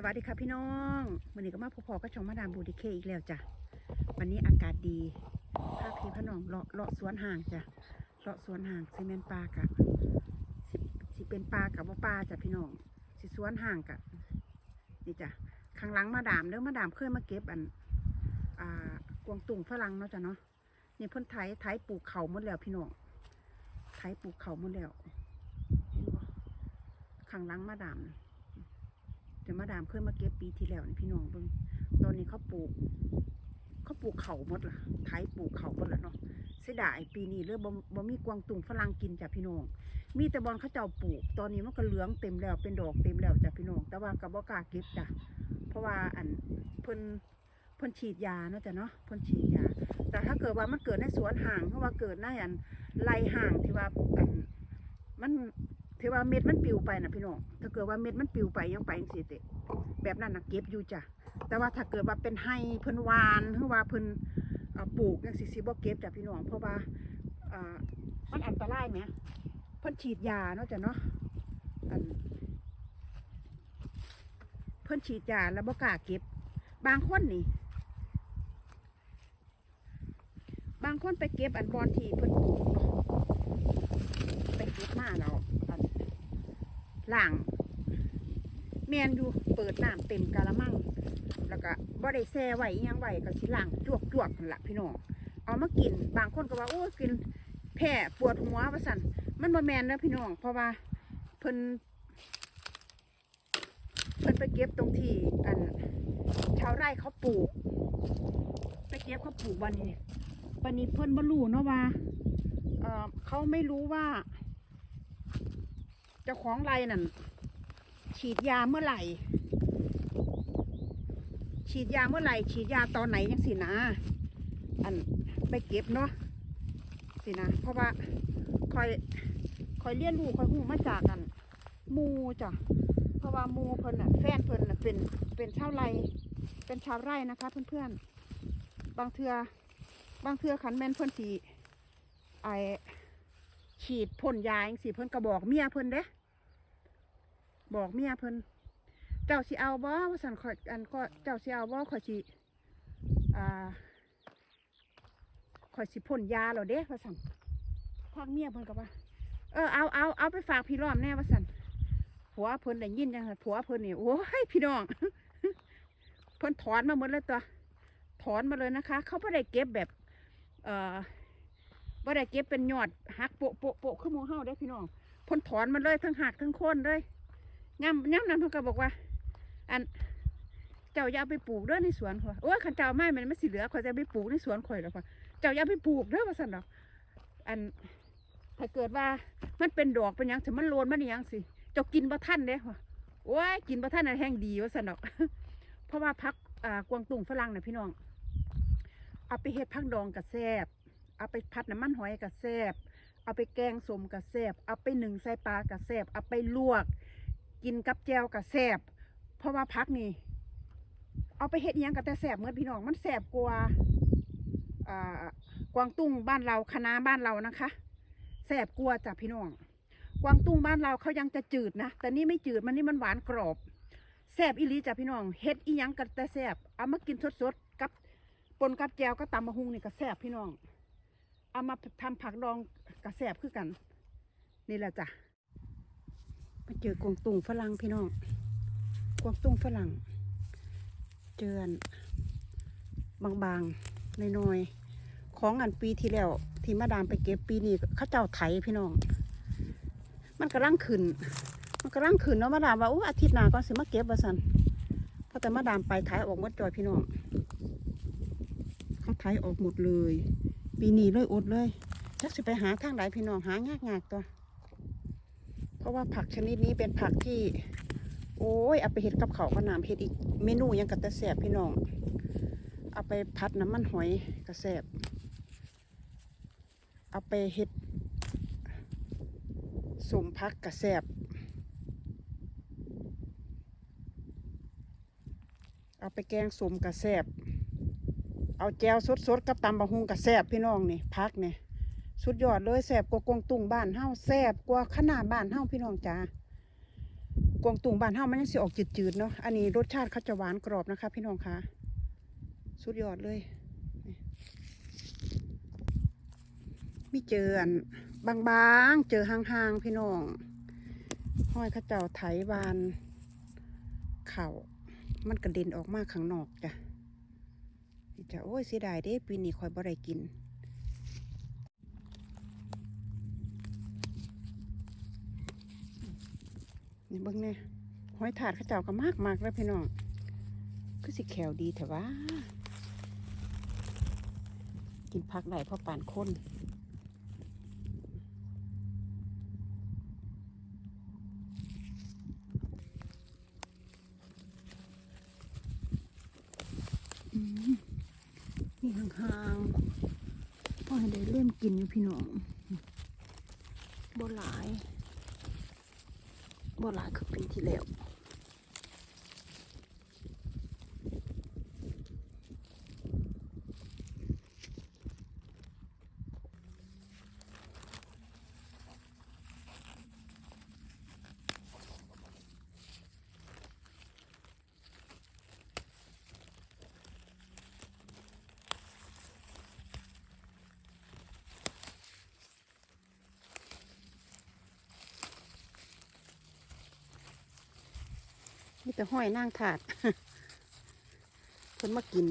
สวัสดีค่ะพี่น้องวันนี้ก็มาพบๆกับช่องมาดามบูดิเคอีกแล้วจ้ะ วันนี้อากาศดีพาพพี่พน้องเลาะเลาะสวนห่างจ้ะ เลาะสวนห่างซีเมนปลากะสิเป็นปลากับว่าปลาจ้ะพี่น้องสิสวนห่างกะนี่จ้ะ ข้างหลังมาดามเด้อมาดามเคยมาเก็บอัน อ่ากวางตุ่งฝรั่งเนาะจ้ะเนาะ นี่เพิ่นไถไถปลูกเขาหมดแล้วพี่น้อง ไถปลูกเขาหมดแล้วข้างหลังมาดาม แต่มาดามเคยมาเก็บปีที่แล้วนี่พี่น้องเบิ่งตอนนี้เขาปลูกเขาปลูกเขาหมดละไถปลูกเขาหมดแล้วเนาะเสียดายปีนี้เรือบ่บ่มีกวางตุงฝรั่งกินจ้ะพี่น้อง มีแต่บอลเขาเจ้าปลูก ตอนนี้มันก็เหลืองเต็มแล้วเป็นดอกเต็มแล้วจ้ะพี่น้อง แต่ว่ากับบ่กาเก็บจ้ะเพราะว่าอันเพิ่นเพิ่นฉีดยาเนาะจ้ะเนาะเพิ่นฉีดยา แต่ถ้าเกิดว่ามันเกิดในสวนห่างเพราะว่าเกิดในอันไรห่างที่ว่าอันมัน ที่ว่าเม็ดมันปิวไปนะพี่น้อง ถ้าเกิดว่าเม็ดมันปิวไปยังไปจังซี่เตะแบบนั้นนะเก็บอยู่จ้ะ แต่ว่าถ้าเกิดว่าเป็นไฮเพิ่นวานหรือว่าเพิ่นปลูกจังซี่สิบ่เก็บจ้ะพี่น้อง เพราะว่ามันอันตรายไหมเพิ่นฉีดยาเนาะจ้ะเนาะเพิ่นฉีดยาแล้วบ่กล้าเก็บ บางคนนี่ บางคนไปเก็บอันบอลที่เพิ่นปลูกเนาะไปเก็บมาแล้วอัน ล่างแมนอยู่เปิดน้ำเต็มกะละมัง แล้วก็บ่ได้แช่ไว้ยังไว้ก็สิล่างจวกจวกละพี่น้องเอามากินบางคนก็ว่าโอ้กินแพ้ปวดหัวว่าสั่นมันบ่แมนนะพี่น้องเพราะว่าเพิ่นเพิ่นไปเก็บตรงที่อันชาวไร่เขาปลูก ไปเก็บเขาปลูกวันนี้ปานนี้เพิ่นบ่รู้เนาะว่าเออเขาไม่รู้ว่า จ้าของไรนั่นฉีดยาเมื่อไหร่ ฉีดยาเมื่อไหร่ ฉีดยาตอนไหนยังสินะ อันไปเก็บเนาะสินะ เพราะว่าคอยคอยเลี้ยนลูกคอยหูมาจากกันมูจ้ะเพราะว่ามูเพิ่นน่ะแฟนเพิ่นน่ะเป็นเป็นชาวไรเป็นชาวไร่นะคะ เพื่อนๆ บางเทือบางเทือขันแม่นเพิ่อนสีไอฉีดพ่นยาจังสิเพิ่อนก็บอกเมียเพิ่อนเด้ บอกเมียเพิ่นเจ้าสิเอาบ่ว่าสันขอยอันก็เจ้าสิเอาบ่ขอยสิอ่าขอยสิพ่นยาแล้วเด้ว่าสันทางเมียเพิ่นก็ว่า เออเอาเอาเอาไปฝากพี่ล้อมแน่ว่าสันผัวเพิ่นได้ยินจังซั่นผัวเพิ่นนี่โอ้ยพี่น้องเพิ่นถอนมาหมดเลยตัว ถอนมาเลยนะคะ เขาไม่ได้เก็บแบบ เอ่อไม่ได้เก็บเป็นยอดหักโปะโปะโปะขึ้นหมูเฮาได้พี่น้องเพ่นถอนมาเลยทั้งหักทั้งโคนเลย ย่ำย่ำนั้นเพิ่นก็บอกว่า อันเจ้าอย่าไปปลูกเด้อในสวนข่อยโอ้ยขันเจ้าไม่มันไม่สิเหลือข่อยจะเอาไปปลูกในสวนข่อยหรอกค่ะเจ้าอย่าไปปลูกเด้อว่าสั่นดอก อันถ้าเกิดว่ามันเป็นดอกเป็นหยังถึงมันโลนมันหยังสิเจ้ากินบ่ทันเด้ค่ะโอ้ยกินบ่ทันน่ะแห้งดีว่าสั่นดอก เพราะว่าพักอ่ากวางตุ้งฝรั่งน่ะพี่น้องเอาไปเฮ็ดผักดองกับแซบเอาไปพัดน้ำมันหอยกับแซบเอาไปแกงสมกับแซบเอาไปหนึ่งใส่ปลากับแซบเอาไปลวก กินกับแจวกับแซบเพราะว่าพักนี่เอาไปเฮ็ดยังกับแต่แซบเหมื่อนพี่น้องมันแซบกว่าอ่ากวางตุ้งบ้านเราคณะบ้านเรานะคะแซบกว่าจ้ะพี่น้อง กวางตุ้งบ้านเราเขายังจะจืดนะ แต่นี่ไม่จืดมันนี่มันหวานกรอบแซบอีลีจ้ะพี่น้องเฮ็ดอียังกันแต่แซบเอามากินสดๆกับปนกับแจวก็ตำมะฮุงนี่ก็แซบพี่น้อง เอามาทำผักดองกับแซบคือกัน นี่แหละจ้ะ มาเจอกวงตุงฝรั่งพี่น้องกวงตุงฝรั่ง เจออันบางๆน้อยๆของอันปีที่แล้วที่มาดามไปเก็บปีนี้เขาเจ้าไถพี่น้อง มันกำลังขึ้น มันกำลังขึ้นเนาะมาดามว่าอู้อาทิตย์หน้าก่อนสิมาเก็บว่าสันเพราะแต่มาดามไปถ่ายออกหมดจอยพี่น้องเขาถ่ายออกหมดเลย ปีนี้เลยอดเลยจักสิไปหาทางไหนพี่น้องหายากยๆตัว ราะว่าผักชนิดนี้เป็นผักที่ โอ้ยเอาไปเห็ดกับเขาวก็น้ำเห็ดอีกเมนูยังกับแต่แสบพี่น้อง เอาไปพัดน้ำมันหอยกระแสบเอาไปเห็ดสมพักกระแซบเอาไปแกงสมกระแซบเอาแจวสดๆกับตำบะฮุงกระแซบพี่น้องนี่พักเนี่ย สุดยอดเลยแซบกว่ากวางตุงบ้านเฮาแซบกว่าขนาดบ้านเฮาพี่น้องจ้ากวางตุงบ้านเฮามันยังสิออกจืดๆเนาะอันนี้รสชาติเขาจะหวานกรอบนะคะ พี่น้องคะสุดยอดเลยมีเจออันบางๆเจอห่างๆพี่น้องห้อยข้าเจ้าไถบาน เข่ามันกระเด็นออกมาข้างนอกจ้ะจะโอ้ยเสียดายเด้ปีนี้คอยบ่ได้กิน นี่เบิ่งแน่หอยถาดข้าเจ้าก็มากมากแล้วพี่น้องก็สิแขวดีแต่ว่า กินผักได้เพราะปานคนอืมนี่ห่างๆพ่อให้ได้เล่มกินอยู่พี่น้องบ่หลาย บ่หลายคือปีที่แล้ว มีแต่ห้อยนั่งถาดเพิ่นมากิน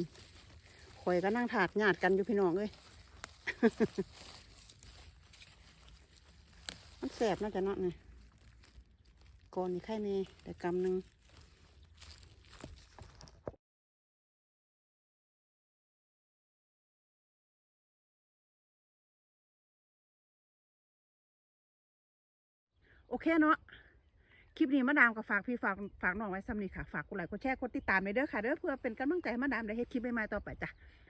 ข่อยก็นั่งถาดญาติกันอยู่พี่น้องเอ้ยมันแสบน่าจะนาะนี่ก่อนนี่ไข่เน่แต่กำหนึ่งโอเคเนาะ คลิปนี้มาดามก็ฝากพี่ฝากฝากน้องไว้ซ้ำนี่ค่ะ ฝากกดไลค์กดแชร์กดติดตามในเด้อค่ะเด้อเพื่อเป็นกำลังใจมาดามได้เฮ็ดคลิปใหม่ๆต่อไปจ้ะ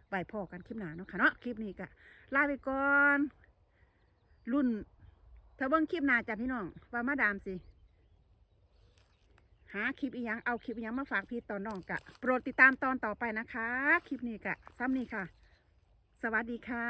ไว้พอกันคลิปหน้าเนาะค่ะเนาะคลิปนี้ก็ลาไปก่อนรุ่นถ้าเบิ่งคลิปหน้าจ้ะพี่น้องว่ามาดามสิหาคลิปอีหยังเอาคลิปอีหยังมาฝากพี่ตอนน้องกะโปรดติดตามตอนต่อไปนะคะ คลิปนี้กะซ้ำนี่ค่ะ สวัสดีค่ะ